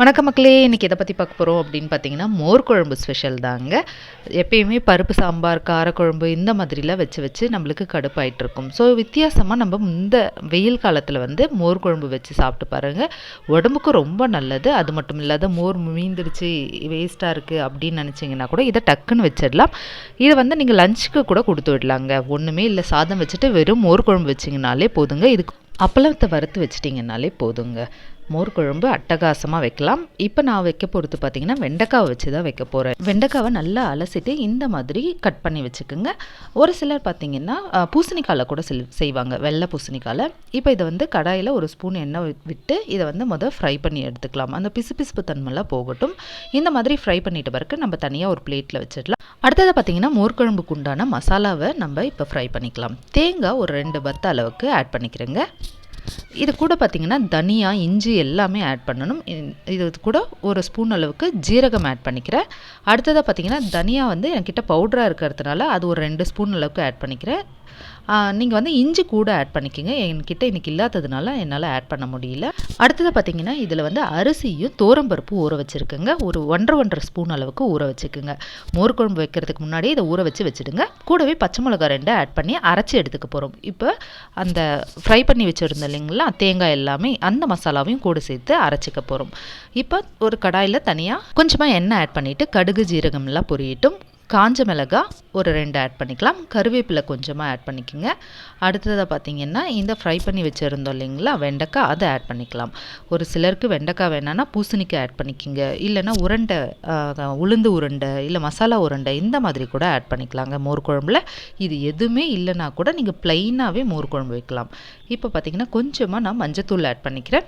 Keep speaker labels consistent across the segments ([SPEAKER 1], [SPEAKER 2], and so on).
[SPEAKER 1] வணக்கம் மக்களே இன்றைக்கி எதை பற்றி பார்க்க போகிறோம் அப்படின்னு பார்த்தீங்கன்னா மோர் குழம்பு ஸ்பெஷல் தாங்க. எப்பயுமே பருப்பு சாம்பார் காரக்குழம்பு இந்த மாதிரிலாம் வச்சு வச்சு நம்மளுக்கு கடுப்பாயிட்டுருக்கும் ஸோ வித்தியாசமாக நம்ம இந்த வெயில் காலத்தில் வந்து மோர் குழம்பு வச்சு சாப்பிட்டு பாருங்கள் உடம்புக்கு ரொம்ப நல்லது. அது மட்டும் இல்லாத மோர் மீந்துடுச்சு வேஸ்ட்டாக இருக்குது அப்படின்னு நினச்சிங்கன்னா கூட இதை டக்குன்னு வச்சிடலாம். இதை வந்து நீங்கள் லஞ்சுக்கு கூட கொடுத்து விடலாங்க. ஒன்றுமே இல்லை சாதம் வச்சுட்டு வெறும் மோர் குழம்பு வச்சிங்கனாலே போதுங்க. இதுக்கு அப்பளத்தை வறுத்து வச்சிட்டிங்கனாலே போதுங்க. மோர் குழம்பு அட்டகாசமாக வைக்கலாம். இப்போ நான் வைக்க போகிறது பார்த்தீங்கன்னா வெண்டைக்காவை வச்சு தான் வைக்க போகிறேன் வெண்டைக்காவை நல்லா அலசிட்டு இந்த மாதிரி கட் பண்ணி வச்சுக்கோங்க. ஒரு சிலர் பார்த்தீங்கன்னா பூசணிக்காயில் கூட செல் செய்வாங்க வெள்ளை பூசணிக்காயில். இப்போ இதை வந்து கடாயில் ஒரு ஸ்பூன் எண்ணெய் விட்டு இதை வந்து முதல் ஃப்ரை பண்ணி எடுத்துக்கலாம். அந்த பிசுபிசுப்பு தன்மைலாம் போகட்டும். இந்த மாதிரி ஃப்ரை பண்ணிட்டு பிறகு நம்ம தனியாக ஒரு பிளேட்டில் வச்சிடலாம். அடுத்தது பார்த்தீங்கன்னா மோர் குழம்புக்கு உண்டான மசாலாவை நம்ம இப்போ ஃப்ரை பண்ணிக்கலாம். தேங்காய் ஒரு ரெண்டு பத்த அளவுக்கு ஆட் பண்ணிக்கிறேங்க. இது கூட பார்த்திங்கன்னா தனியா இஞ்சி எல்லாமே ஆட் பண்ணணும். இது கூட ஒரு ஸ்பூன் அளவுக்கு ஜீரகம் ஆட் பண்ணிக்கிறேன். அடுத்ததாக பார்த்திங்கன்னா தனியா வந்து என்கிட்ட பவுடராக இருக்கிறதுனால அது ஒரு ரெண்டு ஸ்பூன் அளவுக்கு ஆட் பண்ணிக்கிறேன். நீங்கள் வந்து இஞ்சி கூட ஆட் பண்ணிக்கோங்க. என்கிட்ட இன்றைக்கி இல்லாததுனால என்னால் ஆட் பண்ண முடியல. அடுத்தது பார்த்தீங்கன்னா இதில் வந்து அரிசியும் தோரம்பருப்பு ஊற வச்சுருக்குங்க. ஒரு ஒன்றரை ஒன்றரை ஸ்பூன் அளவுக்கு ஊற வச்சுக்கோங்க. மோர் குழம்பு வைக்கிறதுக்கு முன்னாடி இதை ஊற வச்சு வச்சுடுங்க. கூடவே பச்சை மிளகாய் ரெண்டு ஆட் பண்ணி அரைச்சி எடுத்துக்க போகிறோம் இப்போ அந்த ஃப்ரை பண்ணி வச்சுருந்தோம் இல்லைங்களா தேங்காய் எல்லாமே அந்த மசாலாவையும் கூட சேர்த்து அரைச்சிக்க போகிறோம் இப்போ ஒரு கடாயில் தனியாக கொஞ்சமாக எண்ணெய் ஆட் பண்ணிவிட்டு கடுகு ஜீரகம்லாம் பொரியட்டும். காஞ்ச மிளகாய் ஒரு ரெண்டு ஆட் பண்ணிக்கலாம். கருவேப்பிலை கொஞ்சமாக ஆட் பண்ணிக்கோங்க. அடுத்ததாக பார்த்தீங்கன்னா இந்த ஃப்ரை பண்ணி வச்சுருந்தோம் இல்லைங்களா? வெண்டைக்காய் அதை ஆட் பண்ணிக்கலாம். ஒரு சிலருக்கு வெண்டைக்காய் வேணான்னா பூசணிக்காய் ஆட் பண்ணிக்கோங்க. இல்லைன்னா உருண்டை உளுந்து உருண்டை இல்லை மசாலா உருண்டை இந்த மாதிரி கூட ஆட் பண்ணிக்கலாங்க. மோர் குழம்புல. இது எதுவுமே இல்லைனா கூட நீங்கள் ப்ளைனாகவே மோர் குழம்பு வைக்கலாம். இப்போ பார்த்தீங்கன்னா கொஞ்சமாக நான் மஞ்சத்தூள் ஆட் பண்ணிக்கிறேன்.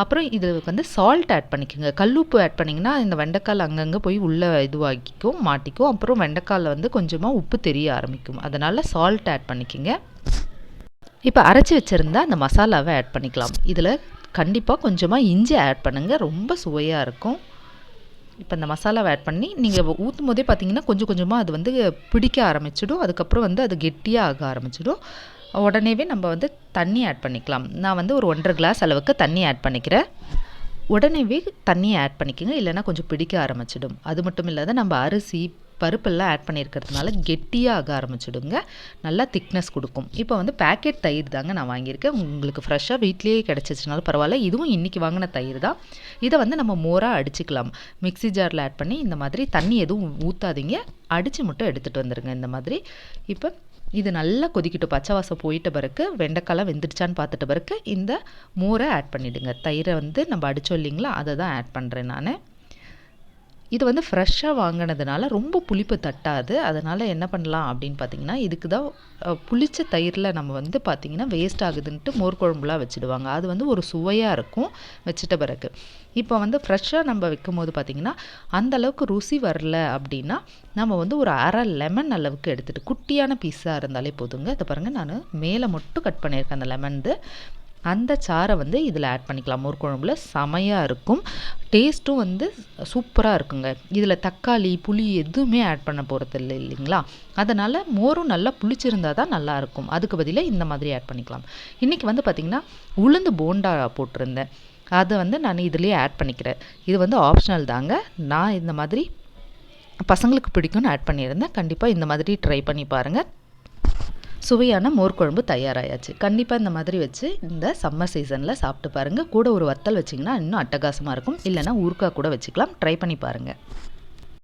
[SPEAKER 1] அப்புறம் இதுக்கு வந்து சால்ட் ஆட் பண்ணிக்கோங்க. கல்லுப்பு ஆட் பண்ணிங்கன்னா இந்த வெண்டைக்கால் அங்கங்கே போய் உள்ளே இதுவாகிக்கும் மாட்டிக்கும். அப்புறம் வெண்டைக்காலில் வந்து கொஞ்சமாக உப்பு தெரிய ஆரம்பிக்கும். அதனால் சால்ட் ஆட் பண்ணிக்கோங்க. இப்போ அரைச்சி வச்சுருந்தா அந்த மசாலாவை ஆட் பண்ணிக்கலாம். இதில் கண்டிப்பாக கொஞ்சமாக இஞ்சி ஆட் பண்ணுங்கள் ரொம்ப சுவையாக இருக்கும். இப்போ இந்த மசாலாவை ஆட் பண்ணி நீங்கள் ஊற்றும் போதே பார்த்தீங்கன்னா கொஞ்சம் கொஞ்சமாக அது வந்து பிடிக்க ஆரம்பிச்சிடும். அதுக்கப்புறம் வந்து அது கெட்டியாக ஆக ஆரம்பிச்சிடும். உடனேவே நம்ம வந்து தண்ணி ஆட் பண்ணிக்கலாம். நான் வந்து ஒரு ஒன்றரை கிளாஸ் அளவுக்கு தண்ணி ஆட் பண்ணிக்கிறேன். உடனேவே தண்ணியை ஆட் பண்ணிக்கோங்க. இல்லைன்னா கொஞ்சம் பிடிக்க ஆரம்பிச்சிடும். அது மட்டும் இல்லாத நம்ம அரிசி பருப்பெல்லாம் ஆட் பண்ணியிருக்கிறதுனால கெட்டியாக ஆக ஆரம்பிச்சிடுங்க. நல்லா திக்னஸ் கொடுக்கும். இப்போ வந்து பேக்கெட் தயிர் தாங்க நான் வாங்கியிருக்கேன். உங்களுக்கு ஃப்ரெஷ்ஷாக வீட்லேயே கிடச்சிச்சினாலும் பரவாயில்ல. இதுவும் இன்றைக்கி வாங்கின தயிர் தான். இதை வந்து நம்ம மோராக அடிச்சுக்கலாம். மிக்ஸி ஜாரில் ஆட் பண்ணி இந்த மாதிரி தண்ணி எதுவும் ஊற்றாதீங்க அடித்து மட்டும் எடுத்துகிட்டு வந்துடுங்க இந்த மாதிரி. இப்போ இது நல்லா கொதிக்கிட்டு பச்சை வாசம் போயிட்ட பிறகு வெண்டைக்காலாம் வெந்துடுச்சான்னு பார்த்துட்ட பிறகு இந்த மோரை ஆட் பண்ணிவிடுங்க தயிரை வந்து நம்ம அடித்தோம் இல்லைங்களா அதை தான் ஆட் பண்ணுறேன் நான். இது வந்து ஃப்ரெஷ்ஷாக வாங்கினதுனால ரொம்ப புளிப்பு தட்டாது. அதனால் என்ன பண்ணலாம் அப்படின்னு பார்த்தீங்கன்னா இதுக்கு தான் புளித்த புளிச்ச தயிரில் நம்ம வந்து பார்த்திங்கன்னா வேஸ்ட் ஆகுதுன்ட்டு மோர் குழம்புலாம் வச்சுடுவாங்க. அது வந்து ஒரு சுவையாக இருக்கும் வச்சிட்ட பிறகு. இப்போ வந்து ஃப்ரெஷ்ஷாக நம்ம வைக்கும் போது பார்த்திங்கன்னா அந்த அளவுக்கு ருசி வரல அப்படின்னா நம்ம வந்து ஒரு அரை லெமன் அளவுக்கு எடுத்துகிட்டு குட்டியான பீஸாக இருந்தாலே போதுங்க. இதை பாருங்கள் நான் மேலே மட்டும் கட் பண்ணியிருக்கேன் அந்த லெமன்து அந்த சாறை வந்து இதில் ஆட் பண்ணிக்கலாம். மோர் குழம்புல செமையாக இருக்கும். டேஸ்ட்டும் வந்து சூப்பராக இருக்குங்க. இதில் தக்காளி புளி எதுவுமே ஆட் பண்ண போகிறது இல்லை இல்லைங்களா? அதனால் மோரும் நல்லா புளிச்சிருந்தா தான் நல்லாயிருக்கும் அதுக்கு பதிலாக இந்த மாதிரி ஆட் பண்ணிக்கலாம். இன்றைக்கி வந்து பார்த்திங்கன்னா உளுந்து போண்டா போட்டிருந்தேன். அதை வந்து நான் இதுலேயே ஆட் பண்ணிக்கிறேன். இது வந்து ஆப்ஷனல் தாங்க. நான் இந்த மாதிரி பசங்களுக்கு பிடிக்கும்னு ஆட் பண்ணியிருந்தேன். கண்டிப்பாக இந்த மாதிரி ட்ரை பண்ணி பாருங்கள் சுவையான மோர் குழம்பு தயாராயாச்சு. கண்டிப்பாக இந்த மாதிரி வச்சு இந்த சம்மர் சீசனில் சாப்பிட்டு பாருங்கள் கூட ஒரு வத்தல் வச்சிங்கன்னா இன்னும் அட்டகாசமாக இருக்கும். இல்லைன்னா ஊறுகாய் கூட வச்சுக்கலாம். ட்ரை பண்ணி பாருங்கள்